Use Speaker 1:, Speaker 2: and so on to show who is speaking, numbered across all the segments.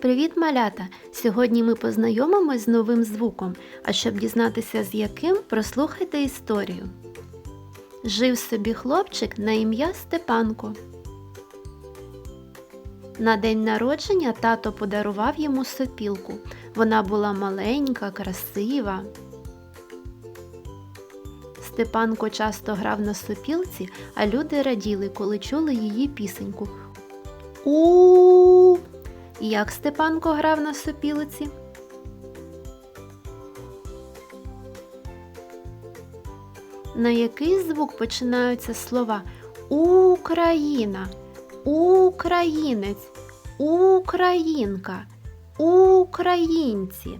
Speaker 1: Привіт, малята! Сьогодні ми познайомимось з новим звуком, а щоб дізнатися з яким, прослухайте історію. Жив собі хлопчик на ім'я Степанко. На день народження тато подарував йому сопілку. Вона була маленька, красива. Степанко часто грав на сопілці, а люди раділи, коли чули її пісеньку. У як Степанко грав на сопілиці? На який звук починаються слова Україна, Українець, Українка, Українці?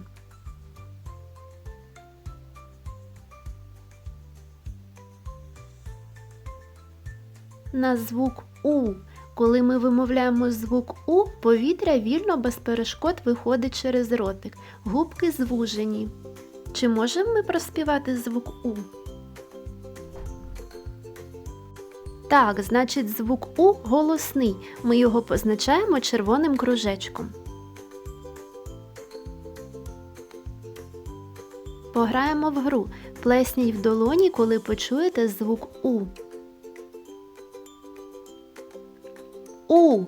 Speaker 1: На звук У. Коли ми вимовляємо звук У, повітря вільно без перешкод виходить через ротик. Губки звужені. Чи можемо ми проспівати звук У? Так, значить, звук У голосний. Ми його позначаємо червоним кружечком. Пограємо в гру. Плесніть в долоні, коли почуєте звук У. У.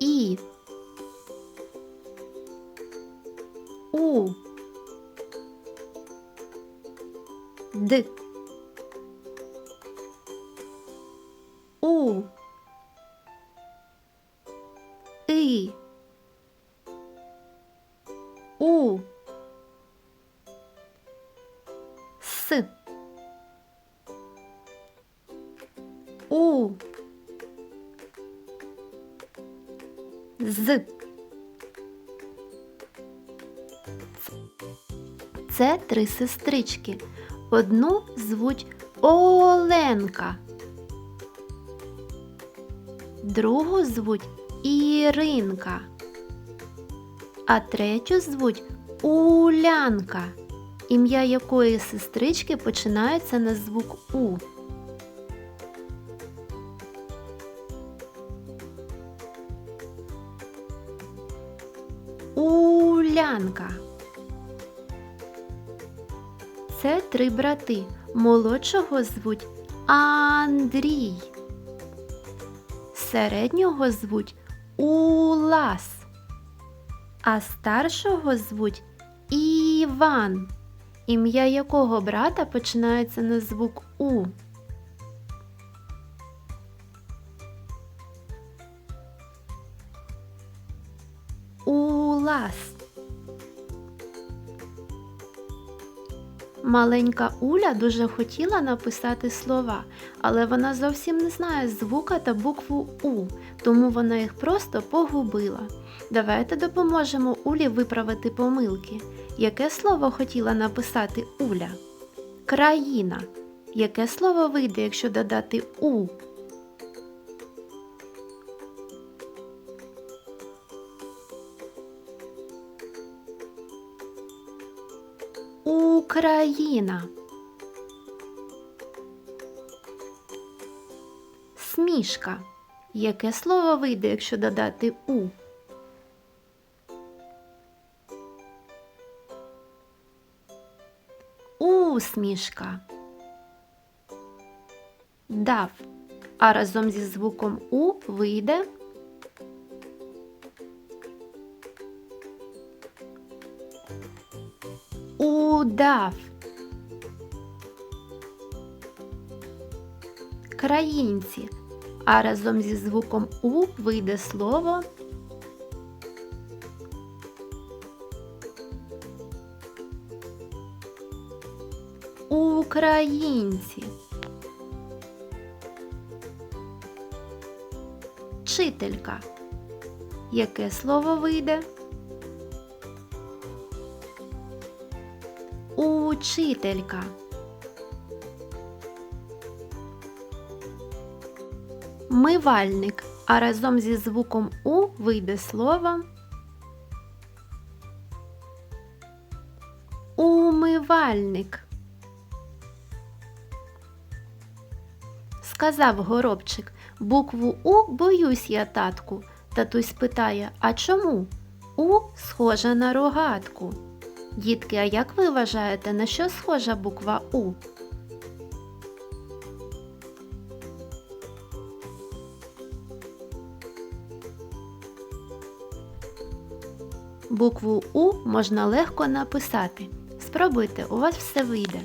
Speaker 1: І. У. Д. У. І. У. С. З. Це три сестрички. Одну звуть Оленка. Другу звуть Іринка. А третю звуть Улянка, ім'я якої сестрички починається на звук У. Улянка. Це три брати. Молодшого звуть Андрій. Середнього звуть Улас. А старшого звуть Іван, ім'я якого брата починається на звук У. Улас. Маленька Уля дуже хотіла написати слова, але вона зовсім не знає звука та букву У, тому вона їх просто погубила. Давайте допоможемо Улі виправити помилки. Яке слово хотіла написати Уля? Країна. Яке слово вийде, якщо додати У? Україна. Смішка. Яке слово вийде, якщо додати У? Усмішка. Дав. А разом зі звуком У вийде Удав. Країнці. А разом зі звуком У вийде слово Українці. Вчителька. Яке слово вийде? Учителька. Мивальник. А разом зі звуком У вийде слово Умивальник. Сказав горобчик, букву У боюсь я, татку. Татусь питає, а чому? У схожа на рогатку. Дітки, а як ви вважаєте, на що схожа буква У? Букву У можна легко написати. Спробуйте, у вас все вийде.